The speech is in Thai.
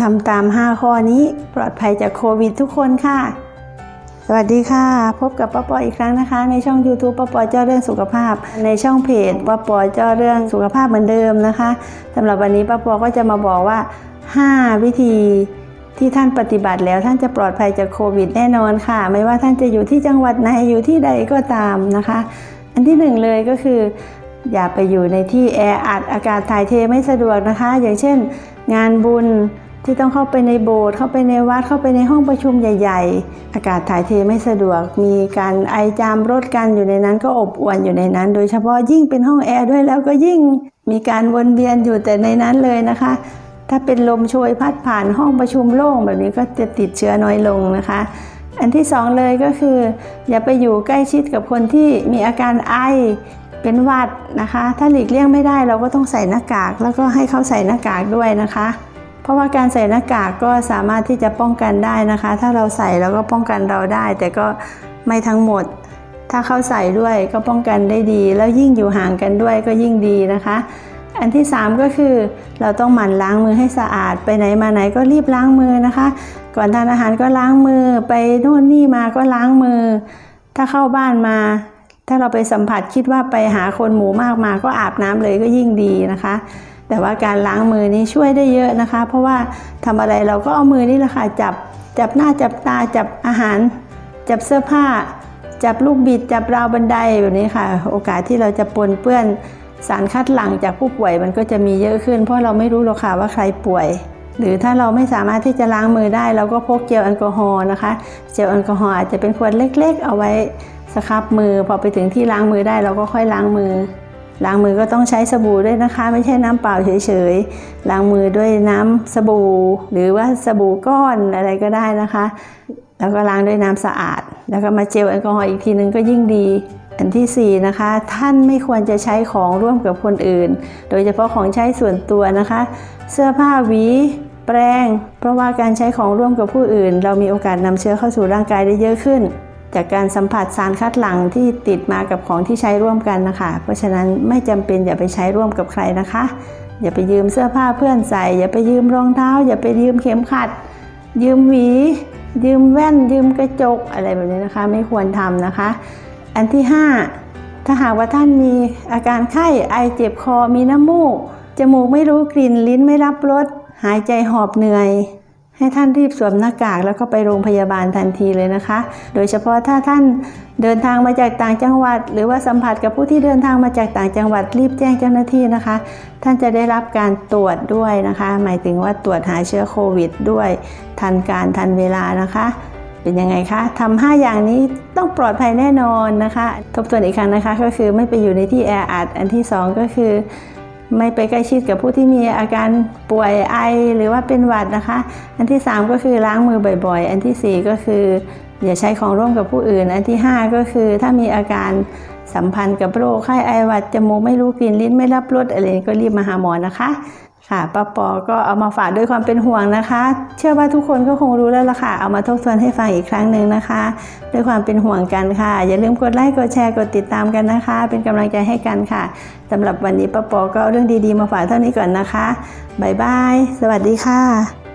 ทำตาม 5 ข้อนี้ปลอดภัยจากโควิดทุกคนค่ะ สวัสดีค่ะ พบกับป้าปออีกครั้งนะคะ ในช่อง YouTube ป้าปอเจ้าเรื่องสุขภาพ ในช่องเพจป้าปอเจ้าเรื่องสุขภาพเหมือนเดิมนะคะสำหรับวันนี้ป้าปอก็จะมาบอกว่า 5 วิธีที่ท่านปฏิบัติแล้วท่านจะปลอดภัยจากโควิดแน่นอนค่ะ ไม่ว่าท่านจะอยู่ที่จังหวัดไหนอยู่ที่ใดก็ตามนะคะ อันที่หนึ่งเลยก็คือ อย่าไปอยู่ในที่แออัดอากาศถ่ายเทไม่สะดวกนะคะ อย่างเช่น งานบุญ ที่ต้องเข้าไปในโบสถ์เข้าไปในวัดเข้าไปในห้องประชุมใหญ่ ๆ อากาศถ่ายเทไม่สะดวก มีการไอจามรถกันอยู่ในนั้นก็อบอวนอยู่ในนั้น โดยเฉพาะยิ่งเป็นห้องแอร์ด้วยแล้วก็ยิ่งมีการวนเวียนอยู่แต่ในนั้นเลยนะคะ ถ้าเป็นลมโชยพัดผ่านห้องประชุมโล่งแบบนี้ก็จะติดเชื้อน้อยลงนะคะ อันที่สองเลยก็คือ อย่าไปอยู่ใกล้ชิดกับคนที่มีอาการไอเป็นหวัดนะคะ ถ้าหลีกเลี่ยงไม่ได้เราก็ต้องใส่หน้ากาก แล้วก็ให้เขาใส่หน้ากากด้วยนะคะ ราะว่าการใส่หน้ากากก็สามารถที่จะป้องกันได้นะคะ ถ้าเราใส่แล้วก็ป้องกันเราได้ แต่ก็ไม่ทั้งหมด ถ้าเขาใส่ด้วยก็ป้องกันได้ดี แล้วยิ่งอยู่ห่างกันด้วยก็ยิ่งดีนะคะ อันที่ 3 ก็คือ เราต้องหมั่นล้างมือให้สะอาดไปไหนมาไหนก็รีบล้างมือนะคะ ก่อนทานอาหารก็ล้างมือไปโน่นนี่มาก็ล้างมือ ถ้าเข้าบ้านมา ถ้าเราไปสัมผัสคิดว่าไปหาคนหมู่มากมาก็อาบน้ำเลยก็ยิ่งดีนะคะ แต่ว่าการล้างมือนี้ช่วยได้เยอะนะคะ เพราะว่าทำอะไรเราก็เอามือนี่แหละค่ะจับจับหน้าจับตาจับอาหาร จับเสื้อผ้า จับลูกบิด จับราวบันไดแบบนี้ค่ะ โอกาสที่เราจะปนเปื้อนสารคัดหลั่งจากผู้ป่วยมันก็จะมีเยอะขึ้น เพราะเราไม่รู้หรอกค่ะว่าใครป่วย หรือถ้าเราไม่สามารถที่จะล้างมือได้ เราก็พกเจลแอลกอฮอล์นะคะเจลแอลกอฮอล์อาจจะเป็นขวดเล็ก ๆ เอาไว้สครับมือพอไปถึงที่ล้างมือได้เราก็ค่อยล้างมือ ล้างมือก็ต้องใช้สบู่ด้วยนะคะ ไม่ใช่น้ำเปล่าเฉยๆล้างมือด้วยน้ำสบู่ หรือว่าสบู่ก้อนอะไรก็ได้นะคะ แล้วก็ล้างด้วยน้ำสะอาด แล้วก็มาเจลแอลกอฮอล์อีกทีนึงก็ยิ่งดีอันที่ 4 นะคะ ท่านไม่ควรจะใช้ของร่วมกับคนอื่น โดยเฉพาะของใช้ส่วนตัวนะคะ เสื้อผ้าหวี แปรงเพราะว่าการใช้ของร่วมกับผู้อื่น เรามีโอกาสนำเชื้อเข้าสู่ร่างกายได้เยอะขึ้น จากการสัมผัสสารคัดหลั่งที่ติดมากับของที่ใช้ร่วมกันนะคะ เพราะฉะนั้นไม่จำเป็นอย่าไปใช้ร่วมกับใครนะคะ อย่าไปยืมเสื้อผ้าเพื่อนใส่ อย่าไปยืมรองเท้า อย่าไปยืมเข็มขัด ยืมหวี ยืมแว่น ยืมกระจกอะไรแบบนี้นะคะ ไม่ควรทำนะคะ อันที่ 5 ถ้าหากว่าท่านมีอาการไข้ไอเจ็บคอมีน้ำมูกจมูกไม่รู้กลิ่นลิ้นไม่รับรสหายใจหอบเหนื่อย ให้ท่านรีบสวมหน้ากากแล้วก็ไปโรงพยาบาลทันทีเลยนะคะ โดยเฉพาะถ้าท่านเดินทางมาจากต่างจังหวัด หรือว่าสัมผัสกับผู้ที่เดินทางมาจากต่างจังหวัดรีบแจ้งเจ้าหน้าที่นะคะ ท่านจะได้รับการตรวจด้วยนะคะ หมายถึงว่าตรวจหาเชื้อโควิด ด้วย ทันการทันเวลานะคะ เป็นยังไงคะทำห้าอย่างนี้ต้องปลอดภัยแน่นอนนะคะ ทบทวนอีกครั้งนะคะ ก็คือไม่ไปอยู่ในที่แออัดอันที่สองก็คือ ไม่ไปใกล้ชิดกับผู้ที่มีอาการป่วยไอหรือว่าเป็นหวัดนะคะ อันที่ 3 ก็คือล้างมือบ่อยๆ อันทีสี่4 ก็คืออย่าใช้ของร่วมกับผู้อื่น อันที่ 5 ก็คือถ้ามีอาการ สัมพันธ์กับโรคไข้ไอหวัดจมูกไม่รู้กลิ่นลิ้นไม่รับรสอะไรก็รีบมาหาหมอนะคะ ค่ะป้าปอก็เอามาฝากด้วยความเป็นห่วงนะคะ เชื่อว่าทุกคนก็คงรู้แล้วล่ะค่ะ เอามาทบทวนให้ฟังอีกครั้งหนึ่งนะคะ ด้วยความเป็นห่วงกันค่ะ อย่าลืมกดไลค์กดแชร์กดติดตามกันนะคะ เป็นกำลังใจให้กันค่ะสำหรับวันนี้ป้าปอก็เอาเรื่องดีๆมาฝากเท่านี้ก่อนนะคะบ๊ายบายสวัสดีค่ะ